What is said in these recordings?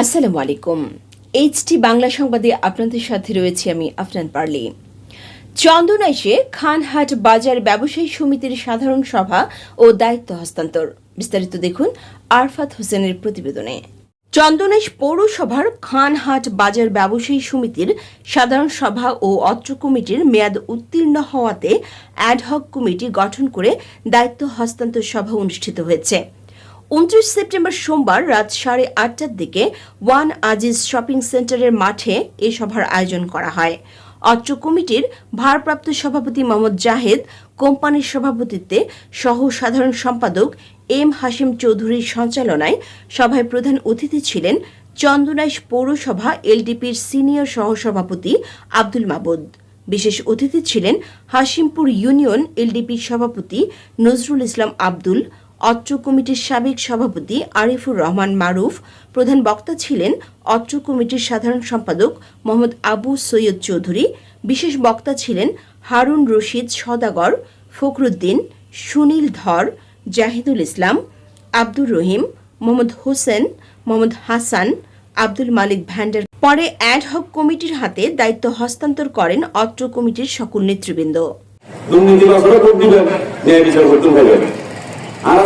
আসসালামু আলাইকুম। এইচটি বাংলা সংবাদে আপনাদের সাথে রয়েছে আমি আফনান পারলি। চন্দনাইশে খানহাট বাজার ব্যবসায়ী সমিতির সাধারণ সভা ও দায়িত্ব হস্তান্তর। বিস্তারিত দেখুন আরফাত হোসেনের প্রতিবেদনে। চন্দনাইশ পৌরসভার খানহাট বাজার ব্যবসায়ী সমিতির সাধারণ সভা ও অত্র কমিটির মেয়াদ উত্তীর্ণ হওয়াতে অ্যাডহক কমিটি গঠন করে দায়িত্ব হস্তান্তর সভা অনুষ্ঠিত হয়েছে। উনত্রিশ সেপ্টেম্বর সোমবার রাত সাড়ে আটটার দিকে ওয়ান আজিজ শপিং সেন্টারের মাঠে এ সভার আয়োজন করা হয়। অত্র কমিটির ভারপ্রাপ্ত সভাপতি মোহাম্মদ জাহেদ, কোম্পানির সভাপতিত্বে সহ সাধারণ সম্পাদক এম হাসিম চৌধুরীর সঞ্চালনায় সভায় প্রধান অতিথি ছিলেন চন্দনাইশ পৌরসভা এলডিপির সিনিয়র সহসভাপতি আব্দুল মাবুদ। বিশেষ অতিথি ছিলেন হাসিমপুর ইউনিয়ন এলডিপির সভাপতি নজরুল ইসলাম আব্দুল অত্র কমিটির সাবেক সভাপতি আরিফুর রহমান মারুফ, প্রধান বক্তা ছিলেন অত্র কমিটির সাধারণ সম্পাদক মোহাম্মদ আবু সৈয়দ চৌধুরী, বিশেষ বক্তা ছিলেন হারুন রশিদ সদাগর, ফখরুদ্দিন, সুনীল ধর, জাহিদুল ইসলাম, আব্দুর রহিম, মোহাম্মদ হোসেন, মোহাম্মদ হাসান, আব্দুল মালিক ভ্যান্ডার পরে অ্যাডহক কমিটির হাতে দায়িত্ব হস্তান্তর করেন অত্র কমিটির সকল নেতৃবৃন্দ। দুর্নীতি বিচার করতে হবে।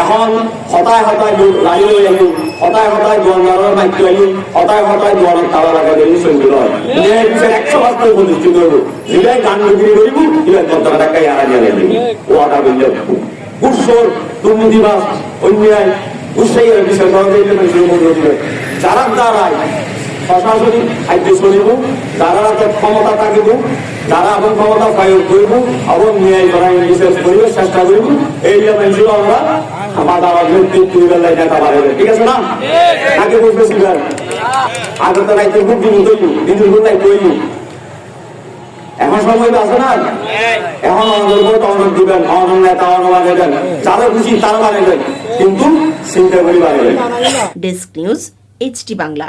এখন হতায় হতায় লাইন লৈ আহিম হতায় হতায় দুৱাৰৰ মাইকটো আহিম হতায় হতায় দুৱাৰত তালা লাগা দিলি চলি হয় ন্যায় বিচাৰ একশ পাঁচকৈ প্ৰতিষ্ঠিত কৰিব যিলাই গান বিক্ৰী কৰিব সিলাই দৰকাৰ টাকা এৰা দিয়া লাগিব ওৱাটা বিল্লে গুচৰ দুৰ্নীতিবাজ অন্যায়। মধ্যে যারা দ্বারাই প্রশাসনিক খাদ্য চলিব যারা ক্ষমতা থাকিব যারা এখন ক্ষমতা প্রয়োগ করব এবং ন্যায় করাই বিশেষ করিবে চেষ্টা করব। এই মানুষগুলো আমরা নেতৃত্ব বেলায় নেতা ঠিক আছে না? আগে আগে তো রাইতে খুব দিন তৈরি দিনের গুণ নাই এখন সময় তো আছে না? এখন অনর দিবেন অনর নেতা অনর বানাবেন যারা খুশি তারা বানাবেন কিন্তু চিন্তা করি desk news HT Bangla